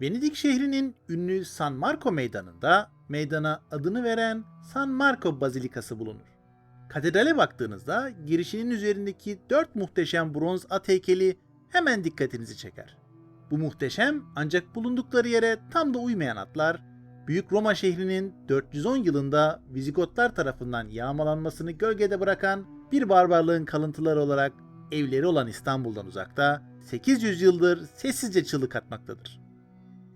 Venedik şehrinin ünlü San Marco meydanında meydana adını veren San Marco Bazilikası bulunur. Katedrale baktığınızda girişinin üzerindeki dört muhteşem bronz at heykeli hemen dikkatinizi çeker. Bu muhteşem ancak bulundukları yere tam da uymayan atlar, Büyük Roma şehrinin 410 yılında Vizigotlar tarafından yağmalanmasını gölgede bırakan bir barbarlığın kalıntıları olarak evleri olan İstanbul'dan uzakta 800 yıldır sessizce çığlık atmaktadır.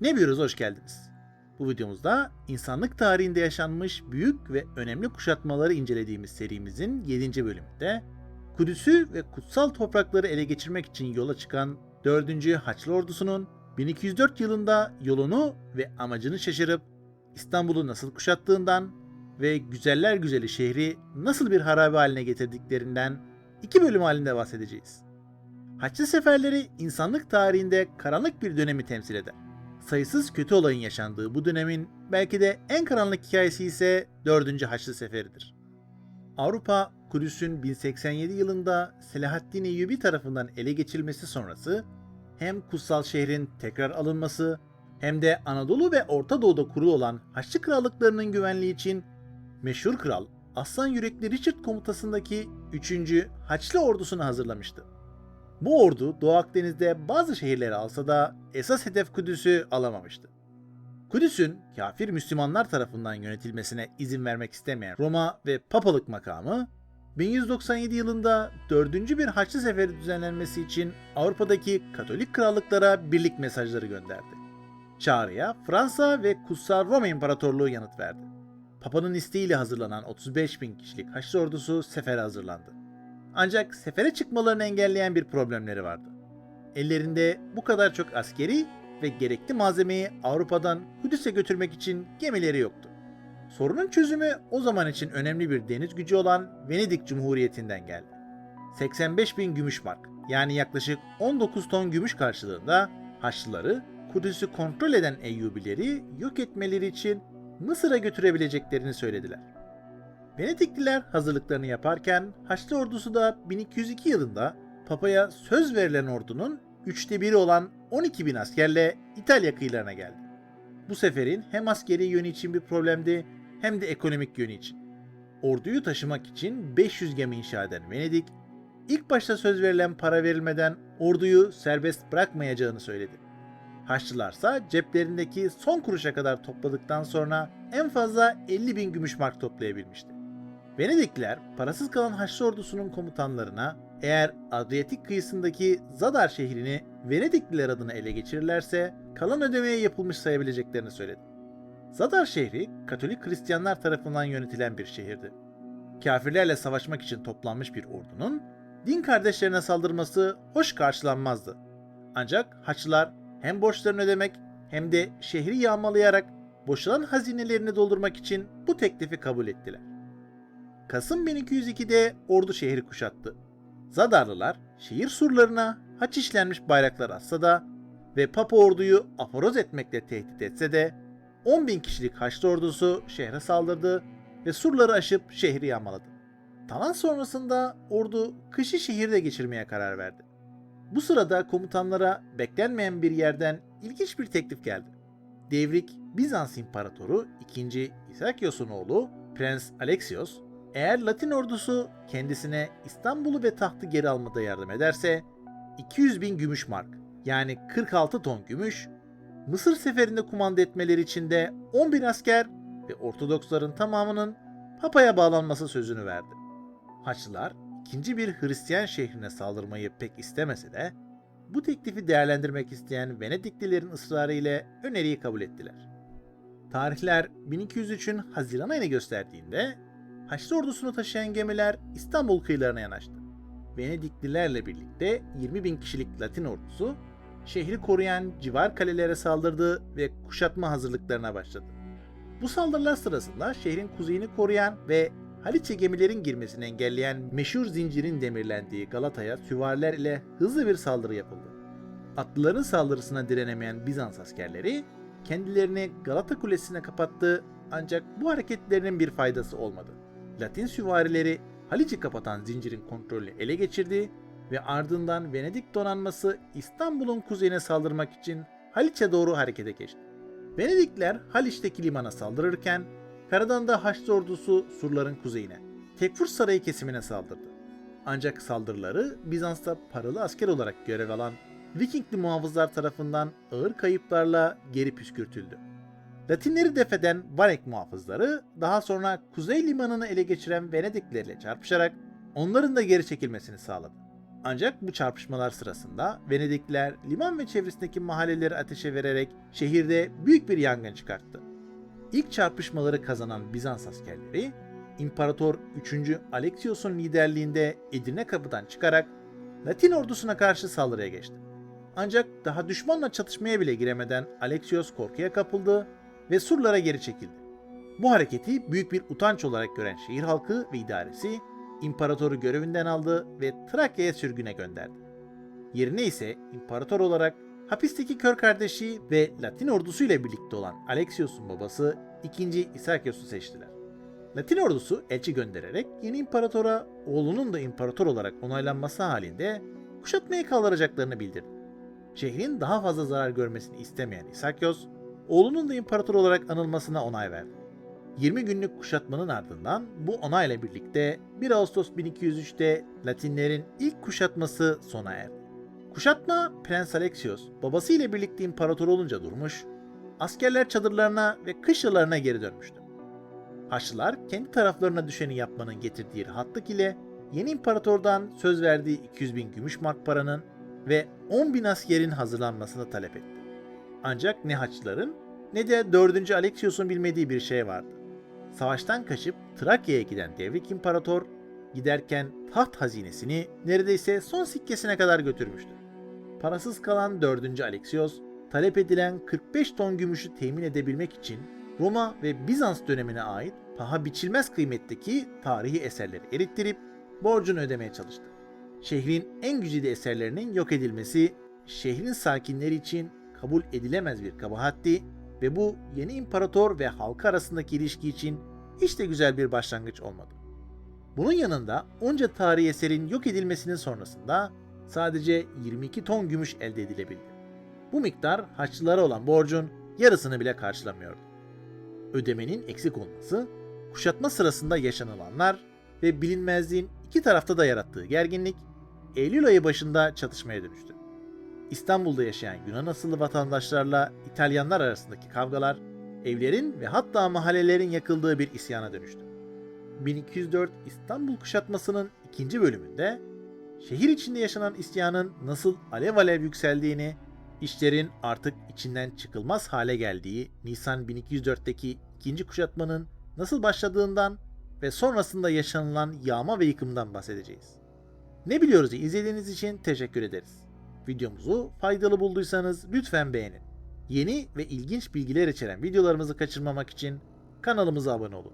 Ne diyoruz hoş geldiniz. Bu videomuzda insanlık tarihinde yaşanmış büyük ve önemli kuşatmaları incelediğimiz serimizin 7. bölümünde Kudüs'ü ve kutsal toprakları ele geçirmek için yola çıkan 4. Haçlı Ordusu'nun 1204 yılında yolunu ve amacını şaşırıp İstanbul'u nasıl kuşattığından ve güzeller güzeli şehri nasıl bir harabe haline getirdiklerinden iki bölüm halinde bahsedeceğiz. Haçlı seferleri insanlık tarihinde karanlık bir dönemi temsil eder. Sayısız kötü olayın yaşandığı bu dönemin belki de en karanlık hikayesi ise 4. Haçlı Seferidir. Avrupa, Kudüs'ün 1087 yılında Selahaddin Eyyubi tarafından ele geçirilmesi sonrası hem kutsal şehrin tekrar alınması hem de Anadolu ve Orta Doğu'da kurulu olan Haçlı krallıklarının güvenliği için meşhur kral Aslan Yürekli Richard komutasındaki 3. Haçlı ordusunu hazırlamıştı. Bu ordu Doğu Akdeniz'de bazı şehirleri alsa da esas hedef Kudüs'ü alamamıştı. Kudüs'ün kafir Müslümanlar tarafından yönetilmesine izin vermek istemeyen Roma ve Papalık makamı 1197 yılında 4. bir Haçlı Seferi düzenlenmesi için Avrupa'daki Katolik krallıklara birlik mesajları gönderdi. Çağrıya Fransa ve Kutsal Roma İmparatorluğu yanıt verdi. Papa'nın isteğiyle hazırlanan 35 bin kişilik Haçlı ordusu sefere hazırlandı. Ancak sefere çıkmalarını engelleyen bir problemleri vardı. Ellerinde bu kadar çok askeri ve gerekli malzemeyi Avrupa'dan Kudüs'e götürmek için gemileri yoktu. Sorunun çözümü o zaman için önemli bir deniz gücü olan Venedik Cumhuriyeti'nden geldi. 85 bin gümüş mark yani yaklaşık 19 ton gümüş karşılığında Haçlıları Kudüs'ü kontrol eden Eyyubileri yok etmeleri için Mısır'a götürebileceklerini söylediler. Venedikliler hazırlıklarını yaparken Haçlı ordusu da 1202 yılında Papa'ya söz verilen ordunun üçte biri olan 12 bin askerle İtalya kıyılarına geldi. Bu seferin hem askeri yönü için bir problemdi hem de ekonomik yönü için. Orduyu taşımak için 500 gemi inşa eden Venedik, ilk başta söz verilen para verilmeden orduyu serbest bırakmayacağını söyledi. Haçlılarsa ceplerindeki son kuruşa kadar topladıktan sonra en fazla 50 bin gümüş mark toplayabilmişti. Venedikliler parasız kalan Haçlı ordusunun komutanlarına eğer Adriyatik kıyısındaki Zadar şehrini Venedikliler adına ele geçirirlerse kalan ödemeye yapılmış sayabileceklerini söyledi. Zadar şehri Katolik Hristiyanlar tarafından yönetilen bir şehirdi. Kafirlerle savaşmak için toplanmış bir ordunun din kardeşlerine saldırması hoş karşılanmazdı. Ancak Haçlılar hem borçlarını ödemek hem de şehri yağmalayarak boşalan hazinelerini doldurmak için bu teklifi kabul ettiler. Kasım 1202'de ordu şehri kuşattı. Zadarlılar şehir surlarına haç işlenmiş bayraklar atsa da ve Papa orduyu aforoz etmekle tehdit etse de 10 bin kişilik Haçlı ordusu şehre saldırdı ve surları aşıp şehri yağmaladı. Talan sonrasında ordu kışı şehirde geçirmeye karar verdi. Bu sırada komutanlara beklenmeyen bir yerden ilginç bir teklif geldi. Devrik Bizans İmparatoru 2. İsakios'un oğlu Prens Alexios, eğer Latin ordusu kendisine İstanbul'u ve tahtı geri almada yardım ederse 200 bin gümüş mark yani 46 ton gümüş, Mısır seferinde kumanda etmeleri için de 10 bin asker ve Ortodoksların tamamının Papa'ya bağlanması sözünü verdi. Haçlılar ikinci bir Hristiyan şehrine saldırmayı pek istemese de bu teklifi değerlendirmek isteyen Venediklilerin ısrarı ile öneriyi kabul ettiler. Tarihler 1203'ün Haziran ayını gösterdiğinde Haçlı ordusunu taşıyan gemiler İstanbul kıyılarına yanaştı. Venediklilerle birlikte 20 bin kişilik Latin ordusu şehri koruyan civar kalelere saldırdı ve kuşatma hazırlıklarına başladı. Bu saldırılar sırasında şehrin kuzeyini koruyan ve Haliç'e gemilerin girmesini engelleyen meşhur zincirin demirlendiği Galata'ya süvariler ile hızlı bir saldırı yapıldı. Atlıların saldırısına direnemeyen Bizans askerleri kendilerini Galata Kulesi'ne kapattı ancak bu hareketlerinin bir faydası olmadı. Latin süvarileri Haliç'i kapatan zincirin kontrolünü ele geçirdi ve ardından Venedik donanması İstanbul'un kuzeyine saldırmak için Haliç'e doğru harekete geçti. Venedikler Haliç'teki limana saldırırken karadan da Haçlı ordusu surların kuzeyine, Tekfur Sarayı kesimine saldırdı. Ancak saldırıları Bizans'ta paralı asker olarak görev alan Vikingli muhafızlar tarafından ağır kayıplarla geri püskürtüldü. Latinleri defeden Vanek muhafızları daha sonra kuzey limanını ele geçiren Venediklilerle çarpışarak onların da geri çekilmesini sağladı. Ancak bu çarpışmalar sırasında Venedikliler liman ve çevresindeki mahalleleri ateşe vererek şehirde büyük bir yangın çıkarttı. İlk çarpışmaları kazanan Bizans askerleri İmparator 3. Alexios'un liderliğinde Edirne kapıdan çıkarak Latin ordusuna karşı saldırıya geçti. Ancak daha düşmanla çatışmaya bile giremeden Alexios korkuya kapıldı ve surlara geri çekildi. Bu hareketi büyük bir utanç olarak gören şehir halkı ve idaresi imparatoru görevinden aldı ve Trakya'ya sürgüne gönderdi. Yerine ise imparator olarak hapisteki kör kardeşi ve Latin ordusu ile birlikte olan Alexios'un babası 2. Isakios'u seçtiler. Latin ordusu elçi göndererek yeni imparatora oğlunun da imparator olarak onaylanması halinde kuşatmaya kaldıracaklarını bildirdi. Şehrin daha fazla zarar görmesini istemeyen Isakios, oğlunun da imparator olarak anılmasına onay verdi. 20 günlük kuşatmanın ardından bu onayla birlikte 1 Ağustos 1203'te Latinlerin ilk kuşatması sona erdi. Kuşatma Prens Alexios babasıyla birlikte imparator olunca durmuş, askerler çadırlarına ve kış yıllarına geri dönmüştü. Haçlılar kendi taraflarına düşeni yapmanın getirdiği rahatlık ile yeni imparatordan söz verdiği 200 bin gümüş mark paranın ve 10 bin askerin hazırlanmasını talep etti. Ancak ne Haçlıların ne de 4. Alexios'un bilmediği bir şey vardı. Savaştan kaçıp Trakya'ya giden Devrik İmparator giderken taht hazinesini neredeyse son sikkesine kadar götürmüştü. Parasız kalan 4. Alexios, talep edilen 45 ton gümüşü temin edebilmek için Roma ve Bizans dönemine ait paha biçilmez kıymetteki tarihi eserleri erittirip borcunu ödemeye çalıştı. Şehrin en güzide eserlerinin yok edilmesi şehrin sakinleri için kabul edilemez bir kabahatti ve bu yeni imparator ve halkı arasındaki ilişki için hiç de güzel bir başlangıç olmadı. Bunun yanında onca tarihi eserin yok edilmesinin sonrasında sadece 22 ton gümüş elde edilebildi. Bu miktar Haçlılara olan borcun yarısını bile karşılamıyordu. Ödemenin eksik olması, kuşatma sırasında yaşanılanlar ve bilinmezliğin iki tarafta da yarattığı gerginlik Eylül ayı başında çatışmaya dönüştü. İstanbul'da yaşayan Yunan asıllı vatandaşlarla İtalyanlar arasındaki kavgalar evlerin ve hatta mahallelerin yakıldığı bir isyana dönüştü. 1204 İstanbul kuşatmasının ikinci bölümünde şehir içinde yaşanan isyanın nasıl alev alev yükseldiğini, işlerin artık içinden çıkılmaz hale geldiği Nisan 1204'teki ikinci kuşatmanın nasıl başladığından ve sonrasında yaşanılan yağma ve yıkımdan bahsedeceğiz. Ne biliyoruz izlediğiniz için teşekkür ederiz. Videomuzu faydalı bulduysanız lütfen beğenin. Yeni ve ilginç bilgiler içeren videolarımızı kaçırmamak için kanalımıza abone olun.